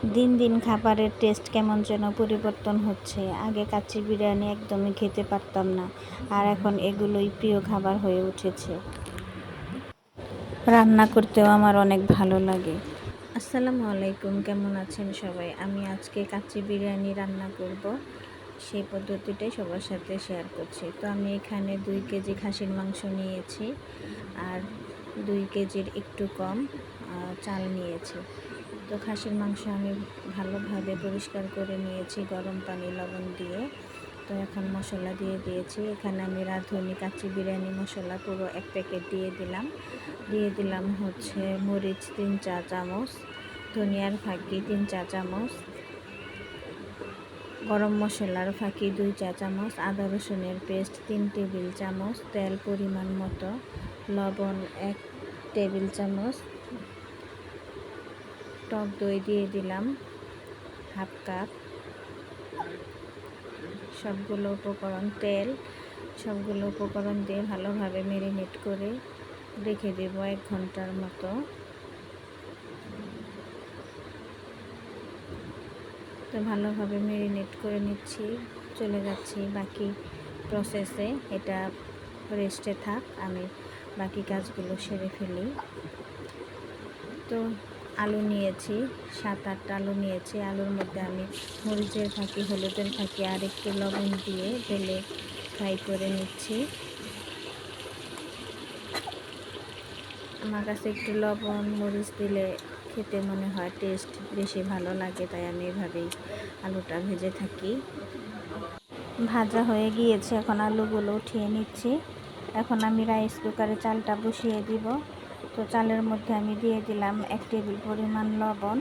দিন দিন খাবারের টেস্ট কেমন যেন পরিবর্তন হচ্ছে। আগে কাচ্চি বিরিয়ানি একদমই খেতে পারতাম না, আর এখন এগুলোই প্রিয় খাবার হয়ে উঠেছে। রান্না করতেও আমার অনেক ভালো লাগে। আসসালামু আলাইকুম, কেমন আছেন সবাই? আমি আজকে কাচ্চি বিরিয়ানি রান্না করব। সেই পদ্ধতিটাই সবার সাথে শেয়ার করছি। তো আমি এখানে দুই কেজি খাসির মাংস নিয়েছি, আর দুই কেজির একটু কম চাল নিয়েছি। তো খাসির মাংস আমি ভালোভাবে পরিষ্কার করে নিয়েছি, গরম পানি, লবণ দিয়ে। তো এখন মশলা দিয়ে দিয়েছি। এখানে আমি রাঁধুনি কাচ্চি বিরিয়ানি মশলা পুরো এক প্যাকেট দিয়ে দিলাম। দিয়ে দিলাম হচ্ছে মরিচ তিন চা চামচ, ধনিয়ার ফাঁকি তিন চা চামচ, গরম মশলার ফাঁকি দুই চা চামচ, আদা রসুনের পেস্ট তিন টেবিল চামচ, তেল পরিমাণ মতো, লবণ এক টেবিল চামচ টক দই দিয়ে দিলাম, হাফ কাপ। সবগুলো উপকরণ, তেল, সবগুলো উপকরণ দিয়ে ভালোভাবে মেরিনেট করে রেখে দেব এক ঘণ্টার মতো। তো ভালোভাবে মেরিনেট করে নিচ্ছি, চলে যাচ্ছি বাকি প্রসেসে এটা রেস্টে থাক, আমি বাকি কাজগুলো সেরে ফেলি। তো আলু নিয়েছি, সাত, আটটা আলু নিয়েছি। আলুর মধ্যে আমি মরিচের ফাঁকি, হলুদের ফাঁকি, আর একটু লবণ দিয়ে তেলে ফ্রাই করে নিচ্ছি। আমার কাছে একটু লবণ, মরিচ দিলে খেতে মনে হয় টেস্ট বেশি ভালো লাগে, তাই আমি এভাবেই আলুটা ভেজে থাকি। ভাজা হয়ে গিয়েছে, এখন আলুগুলো উঠিয়ে নিচ্ছি। এখন আমি রাইস কুকারে চালটা বসিয়ে দিব। তো চালের মধ্যে আমি দিয়ে দিলাম এক টেবিল পরিমাণ লবণ,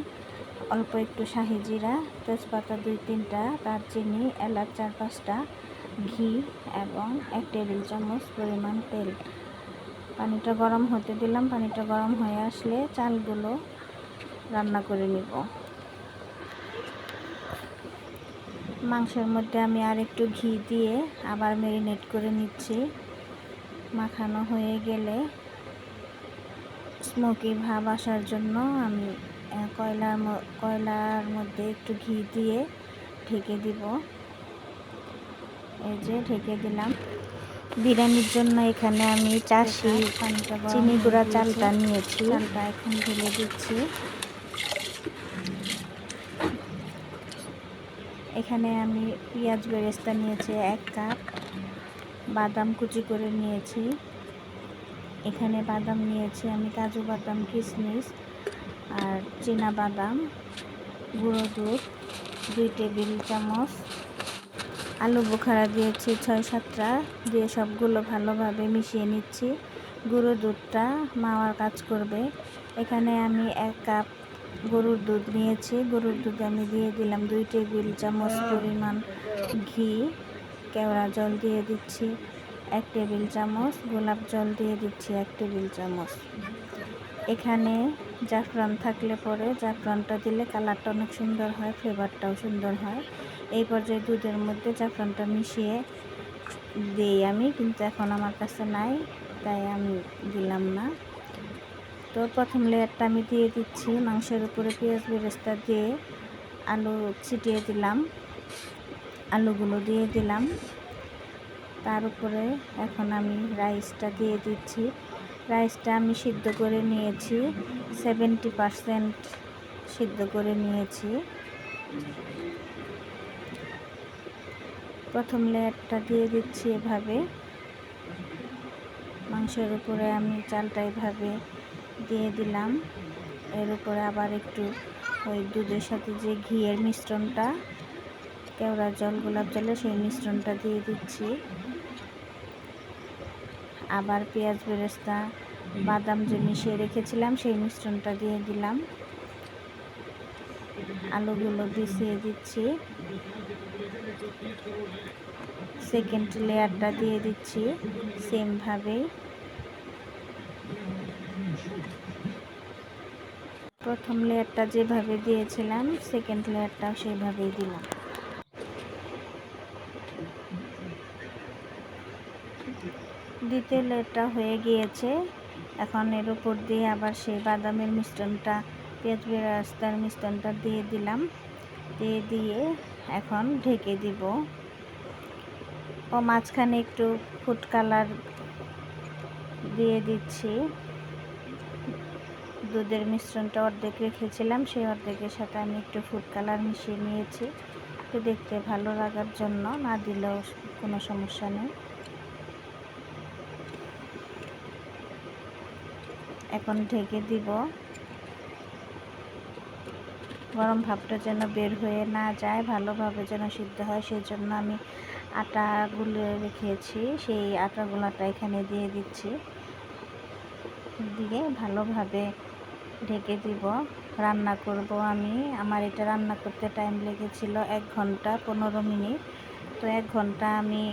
অল্প একটু শাহি জিরা, তেজপাতা দুই তিনটা, দারচিনি, এলাচ চার পাঁচটা, ঘি এবং এক টেবিল চামচ পরিমাণ তেল। পানিটা গরম হতে দিলাম। পানিটা গরম হয়ে আসলে চালগুলো রান্না করে নিব। মাংসের মধ্যে আমি আর একটু ঘি দিয়ে আবার ম্যারিনেট করে নিচ্ছি। মাখানো হয়ে গেলে স্মোকি ভাব আসার জন্য আমি কয়লার কয়লার মধ্যে একটু ঘি দিয়ে ঢেকে দিব। এই যে ঢেকে দিলাম। বিরিয়ানির জন্য এখানে আমি চাষি চিনি গুঁড়া চালটা নিয়েছি। চালটা এখন ঢেলে দিচ্ছি। এখানে আমি পেঁয়াজ বেরেস্তা নিয়েছি এক কাপ। বাদাম কুচি করে নিয়েছি। এখানে বাদাম নিয়েছি আমি, কাজু বাদাম, কিশমিশ আর চীনা বাদাম, গুঁড়ো দুধ, দুই টেবিল চামচ। আলু বোখারা দিয়েছি ছয় সাতটা, দিয়ে সবগুলো ভালোভাবে মিশিয়ে নিচ্ছি। গুঁড়ো দুধটা মাওয়ার কাজ করবে। এখানে আমি এক কাপ গরুর দুধ নিয়েছি। গরুর দুধ আমি দিয়ে দিলাম দুই টেবিল চামচ পরিমাণ ঘি, কেওড়া জল দিয়ে দিচ্ছি। এক টেবিল চামচ, গোলাপ জল দিয়ে দিচ্ছি এক টেবিল চামচ। এখানে জাফরান থাকলে পরে, জাফরানটা দিলে কালারটা অনেক সুন্দর হয়, ফ্লেভারটাও সুন্দর হয়। এই পর্যায়ে দুধের মধ্যে জাফরানটা মিশিয়ে দিই আমি, কিন্তু এখন আমার কাছে নাই, তাই আমি দিলাম না। তো প্রথম লেয়ারটা আমি দিয়ে দিচ্ছি, মাংসের উপরে পেঁয়াজ বেরেস্তা দিয়ে আলু ছিটিয়ে দিলাম, আলুগুলো দিয়ে দিলাম। তার উপরে এখন আমি রাইসটা দিয়ে দিচ্ছি। রাইসটা আমি সিদ্ধ করে নিয়েছি সেভেন্টি পারসেন্ট সিদ্ধ করে নিয়েছি। প্রথম লেয়ারটা দিয়ে দিচ্ছি এভাবে। মাংসের উপরে আমি চালটা এভাবে দিয়ে দিলাম। এর উপরে আবার একটু ওই দুধের সাথে যে ঘিয়ের মিশ্রণটা কেওড়া জল, গোলাপ জলে সেই মিশ্রণটা দিয়ে দিচ্ছি। আবার পেঁয়াজ, বেরেস্তা, বাদাম যে মিশিয়ে রেখেছিলাম, সেই মিশ্রণটা দিয়ে দিলাম। আলুগুলো বিছিয়ে দিচ্ছি। সেকেন্ড লেয়ারটা দিয়ে দিচ্ছি সেমভাবেই প্রথম লেয়ারটা যেভাবে দিয়েছিলাম সেকেন্ড লেয়ারটাও সেইভাবেই দিলাম। দ্বিতীয় লেয়ারটা হয়ে গিয়েছে। এখন এর উপর দিয়ে আবার সেই বাদামের মিশ্রণটা, পেঁয়াজ বেরাস্তার মিশ্রণটা দিয়ে দিলাম। দিয়ে দিয়ে এখন ঢেকে দিব। ও মাঝখানে একটু ফুড কালার দিয়ে দিচ্ছি। দুধের মিশ্রণটা অর্ধেক রেখেছিলাম, সেই অর্ধেকের সাথে আমি একটু ফুড কালার মিশিয়ে নিয়েছি। একটু দেখতে ভালো লাগার জন্য, না দিলেও কোনো সমস্যা নেই। এখন ঢেকে দিব। গরম ভাবটা যেন বের হয়ে না যায়, ভালোভাবে যেন সিদ্ধ হয় সেই জন্য আমি আটা গুলে রেখেছি। সেই আটাগুলোটা এখানে দিয়ে দিচ্ছি। দিয়ে ভালোভাবে ঢেকে দিব। রান্না করব আমি। আমার এটা রান্না করতে টাইম লেগেছিল এক ঘণ্টা পনেরো মিনিট। তো এক ঘণ্টা আমি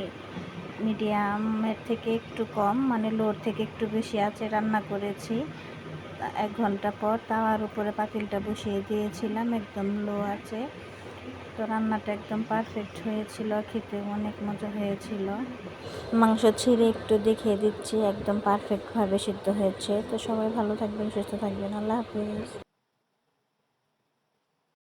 মিডিয়ামের থেকে একটু কম মানে লোর থেকে একটু বেশি আছে, রান্না করেছি। এক ঘণ্টা পর তাওয়ার উপরে পাতিলটা বসিয়ে দিয়েছিলাম, একদম লো আছে। তো রান্নাটা একদম পারফেক্ট হয়েছিল, খেতে অনেক মজা হয়েছিল। মাংস ছিঁড়ে একটু দেখিয়ে দিচ্ছি, একদম পারফেক্টভাবে সিদ্ধ হয়েছে। তো সবাই ভালো থাকবেন, সুস্থ থাকবেন, আল্লাহ হাফিজ।